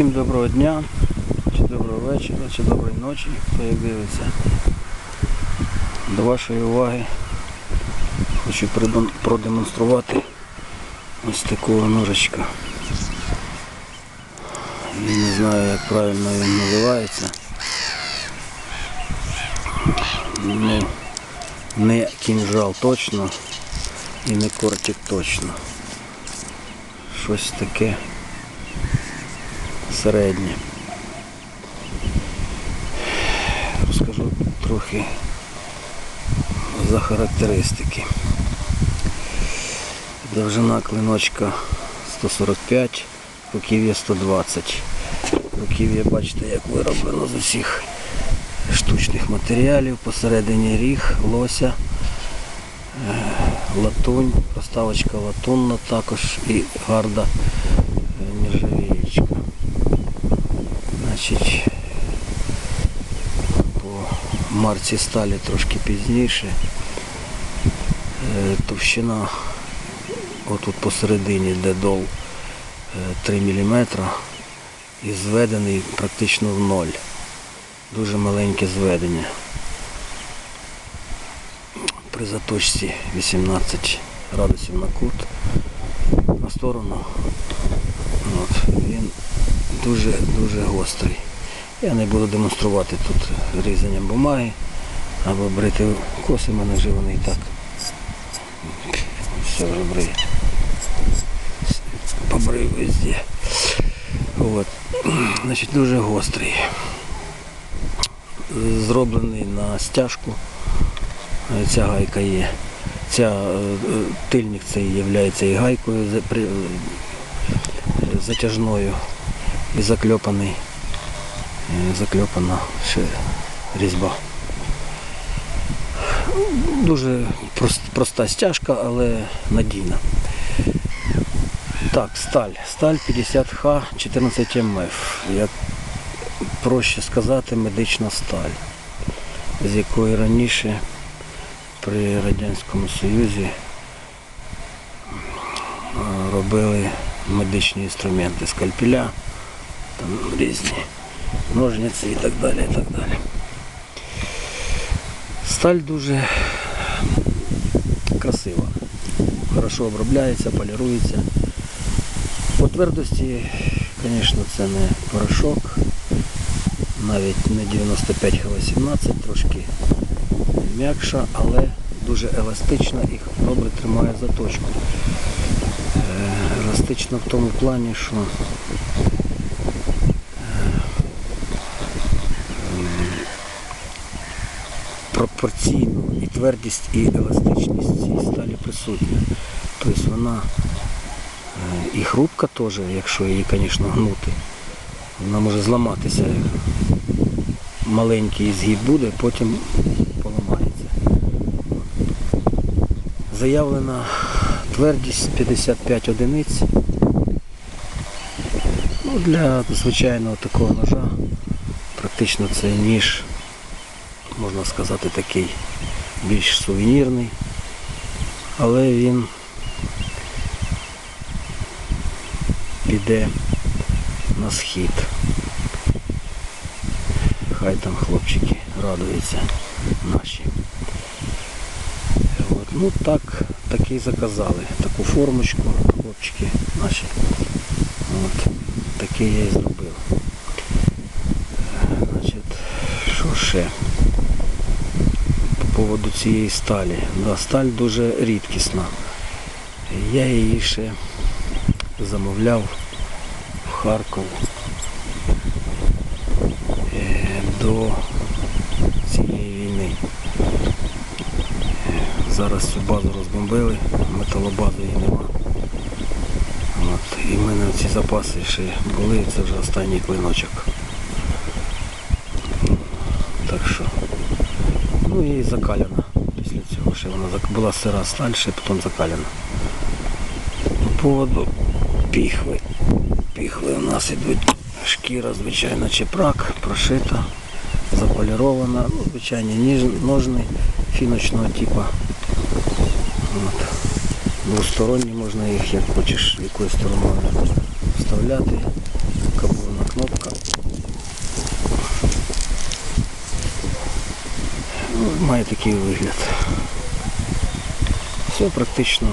Всім доброго дня, чи доброго вечора, чи доброї ночі, хто як дивиться. До вашої уваги хочу продемонструвати ось такого ножичка. Я не знаю, як правильно він називається. Ну, не кінжал точно і не кортик точно. Щось таке середнє. Розкажу трохи за характеристики. Довжина клиночка 145, руків'я 120. Руків'я, бачите, як вироблено з усіх штучних матеріалів. Посередині ріг, лося, е, латунь, проставочка латунна також і гарда е, нержавієчка. Значить, по марці сталі трошки пізніше. Е, Товщина отут посередині, де дол е, 3 мм і зведений практично в ноль. Дуже маленьке зведення. При заточці 18 градусів на кут на сторону. От, він дуже-дуже гострий. Я не буду демонструвати тут різанням бумаги або брити коси, в мене вже вони і так. Все вже. Побрив везде. От. Значить, дуже гострий. Зроблений на стяжку. Ця гайка є. Ця е, е, тильник цей є гайкою е, затяжною і закльопаний. Е, Закльопана ще різьба. Дуже проста стяжка, але надійна. Так, сталь. Сталь 50Х 14 МФ. Як проще сказати, медична сталь, з якої раніше при Радянському Союзі е, робили медичні інструменти, скальпеля, там різні ножниці і так далі. і так далі. Сталь дуже красива, хорошо обробляється, полірується. По твердості, звісно, це не порошок, навіть не 95 Х18, трошки м'якша, але дуже еластична і добре тримає заточку. Е, Еластична в тому плані, що пропорційно і твердість, і еластичність цієї сталі присутня. Тобто вона е, і хрупка теж, якщо її, звісно, гнути. Вона може зламатися. Маленький згиб буде, потім поламається. Заявлена твердість 55 одиниць. Ну, для звичайного такого ножа практично цей ніж можна сказати, такий більш сувенірний, але він піде на схід. Хай там хлопчики радуються наші. От. Ну так, такий заказали. Таку формочку хлопчики наші. От. Такий я і зробив. Е, Значить, що ще? По поводу цієї сталі. Да, сталь дуже рідкісна. Я її ще замовляв в Харков е, до цієї війни. Е, Зараз цю базу розбомбили, металобази її нема. От, і в мене ці запаси ще були, це вже останній клиночок. Так що Ну і закаляна. Після цього ще вона була сира сталь, ще потім закаляна. По поводу піхви. Піхви у нас йдуть шкіра, звичайно, чепрак, прошита, заполірована, ну, звичайні ніж, ножни фіночного типу. От. Двосторонні можна їх як хочеш якою стороною вставляти. Кабурна кнопка. Ну, має такий вигляд. Все практично